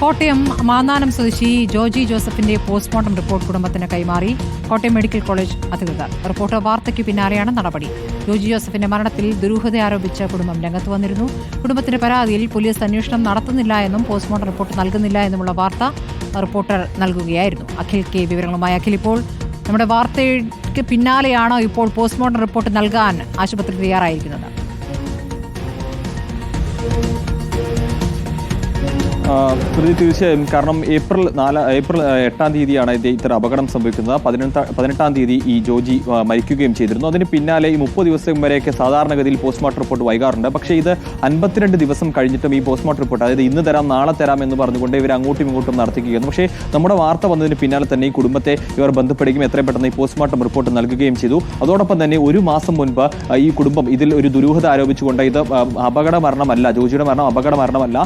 കോട്ടയം മാന്നാനം സ്വദേശി ജോജി ജോസഫിന്റെ postmortem report കുടുംബത്തിന് കൈമാറി കോട്ടയം മെഡിക്കൽ കോളേജ് അധികൃതർ. റിപ്പോർട്ട് വാർത്തയ്ക്ക് പിന്നാലെയാണ് നടപടി. ജോജി ജോസഫിന്റെ മരണത്തിൽ ദുരൂഹത ആരോപിച്ച കുടുംബം രംഗത്ത് വന്നിരുന്നു. കുടുംബത്തിന്റെ പരാതിയിൽ പോലീസ് അന്വേഷണം നടത്തുന്നില്ല എന്നും പോസ്റ്റ്മോർട്ടം റിപ്പോർട്ട് നൽകുന്നില്ല എന്നുമുള്ള വാർത്ത റിപ്പോർട്ടർ നൽകുകയായിരുന്നു. അഖിൽ കെ വിവരങ്ങളുമായി അഖിൽ ഇപ്പോൾ നമ്മുടെ വാർത്തയ്ക്ക് പിന്നാലെയാണ് ഇപ്പോൾ പോസ്റ്റ്മോർട്ടം റിപ്പോർട്ട് നൽകാൻ ആശുപത്രി തയ്യാറായിരിക്കുന്നത്. ആ, പ്രതി തീർച്ചയായും കാരണം ഏപ്രിൽ നാല് ഏപ്രിൽ എട്ടാം തീയതിയാണ് ഇത് ഇത്തരം അപകടം സംഭവിക്കുന്നത്. പതിനെട്ടാം പതിനെട്ടാം തീയതി ഈ ജോജി മരിക്കുകയും ചെയ്തിരുന്നു. അതിന് പിന്നാലെ ഈ മുപ്പത് ദിവസം വരെയൊക്കെ സാധാരണഗതിയിൽ പോസ്റ്റ്മോർട്ടം റിപ്പോർട്ട് വൈകാറുണ്ട്. പക്ഷേ ഇത് അൻപത്തിരണ്ട് ദിവസം കഴിഞ്ഞിട്ടും ഈ പോസ്റ്റ്മോർട്ടം റിപ്പോർട്ട് അതായത് ഇന്ന് തരാം നാളെ തരാം എന്ന് പറഞ്ഞുകൊണ്ട് ഇവർ അങ്ങോട്ടും ഇങ്ങോട്ടും നടത്തിക്കുകയായിരുന്നു. പക്ഷേ നമ്മുടെ വാർത്ത വന്നതിന് പിന്നാലെ തന്നെ ഈ കുടുംബത്തെ ഇവർ ബന്ധപ്പെടുകയും എത്രയും പെട്ടെന്ന് ഈ പോസ്റ്റ്മോർട്ടം റിപ്പോർട്ട് നൽകുകയും ചെയ്തു. അതോടൊപ്പം തന്നെ ഒരു മാസം മുൻപ് ഈ കുടുംബം ഇതിൽ ഒരു ദുരൂഹത ആരോപിച്ചുകൊണ്ട് ഇത് അപകട മരണമല്ല ജോജിയുടെ മരണം അപകട മരണമല്ല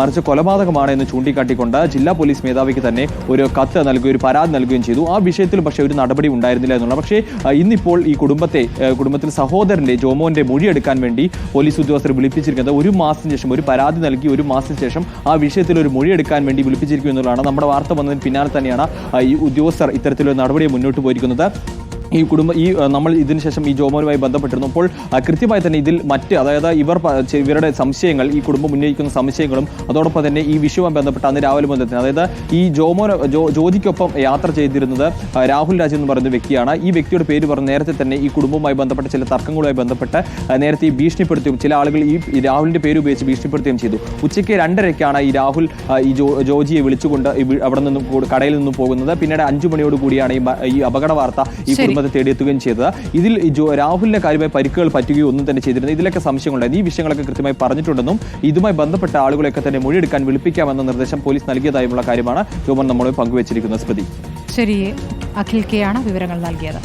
മറിച്ച് മറിച്ച് കൊലപാതകമാണ് എന്ന് ചൂണ്ടിക്കാട്ടിക്കൊണ്ട് ജില്ലാ പോലീസ് മേധാവിക്ക് തന്നെ ഒരു കത്ത് നൽകുകയും ഒരു പരാതി നൽകുകയും ചെയ്തു. ആ വിഷയത്തിൽ പക്ഷേ ഒരു നടപടി ഉണ്ടായിരുന്നില്ല എന്നുള്ള പക്ഷേ ഇന്നിപ്പോൾ ഈ കുടുംബത്തെ കുടുംബത്തിൽ സഹോദരന്റെ ജോമോന്റെ മൊഴിയെടുക്കാൻ വേണ്ടി പോലീസ് ഉദ്യോഗസ്ഥർ വിളിപ്പിച്ചിരിക്കുന്നത് ഒരു മാസത്തിന് ശേഷം ഒരു പരാതി നൽകി ഒരു മാസത്തിന് ശേഷം ആ വിഷയത്തിൽ ഒരു മൊഴിയെടുക്കാൻ വേണ്ടി വിളിപ്പിച്ചിരിക്കുന്നു എന്നുള്ളതാണ് നമ്മുടെ വാർത്ത വന്നതിന് പിന്നാലെ തന്നെയാണ് ഈ ഉദ്യോഗസ്ഥർ ഇത്തരത്തിലൊരു നടപടിയെ മുന്നോട്ട് പോയിരിക്കുന്നത്. ഈ കുടുംബ ഈ നമ്മൾ ഇതിന് ശേഷം ഈ ജോമോനുമായി ബന്ധപ്പെട്ടിരുന്നു. അപ്പോൾ കൃത്യമായി തന്നെ ഇതിൽ മറ്റ് അതായത് ഇവർ ഇവരുടെ സംശയങ്ങൾ ഈ കുടുംബം ഉന്നയിക്കുന്ന സംശയങ്ങളും അതോടൊപ്പം തന്നെ ഈ വിഷയവുമായി ബന്ധപ്പെട്ട് അന്ന് രാവിലെ മുതൽ തന്നെ അതായത് ഈ ജോമോൻ ജോ ജോജിക്കൊപ്പം യാത്ര ചെയ്തിരുന്നത് രാഹുൽ രാജ് എന്ന് പറയുന്ന വ്യക്തിയാണ്. ഈ വ്യക്തിയുടെ പേര് പറഞ്ഞ് നേരത്തെ തന്നെ ഈ കുടുംബവുമായി ബന്ധപ്പെട്ട ചില തർക്കങ്ങളുമായി ബന്ധപ്പെട്ട് നേരത്തെ ഈ ഭീഷണിപ്പെടുത്തുകയും ചില ആളുകൾ ഈ രാഹുലിന്റെ പേര് ഉപയോഗിച്ച് ഭീഷണിപ്പെടുത്തുകയും ചെയ്തു. ഉച്ചയ്ക്ക് രണ്ടരയ്ക്കാണ് ഈ രാഹുൽ ഈ ജോജിയെ വിളിച്ചുകൊണ്ട് അവിടെ നിന്നും കൂടി- കടയിൽ നിന്നും പോകുന്നത്. പിന്നീട് അഞ്ചു മണിയോട് കൂടിയാണ് ഈ അപകട വാർത്ത ഈ കുടുംബത്തെ തേടിയെത്തുകയും ചെയ്തത്. ഇതിൽ രാഹുലിന്റെ കാര്യമായി പരിക്കുകൾ പറ്റുകയോ ഒന്നും തന്നെ ചെയ്തിരുന്നത് ഇതിലൊക്കെ സംശയങ്ങളുണ്ടായിരുന്നു ഈ വിഷയങ്ങളൊക്കെ കൃത്യമായി പറഞ്ഞിട്ടുണ്ടെന്നും ഇതുമായി ബന്ധപ്പെട്ട ആളുകളെയൊക്കെ തന്നെ മൊഴിയെടുക്കാൻ വിളിപ്പിക്കാമെന്ന നിർദ്ദേശം പോലീസ് നൽകിയതായുമുള്ള കാര്യമാണ് ജോമൻ നമ്മളുമായി പങ്കുവച്ചിരിക്കുന്നത്. സ്മൃതി. ശരി അഖിൽ കെയാണ് വിവരങ്ങൾ നൽകിയത്.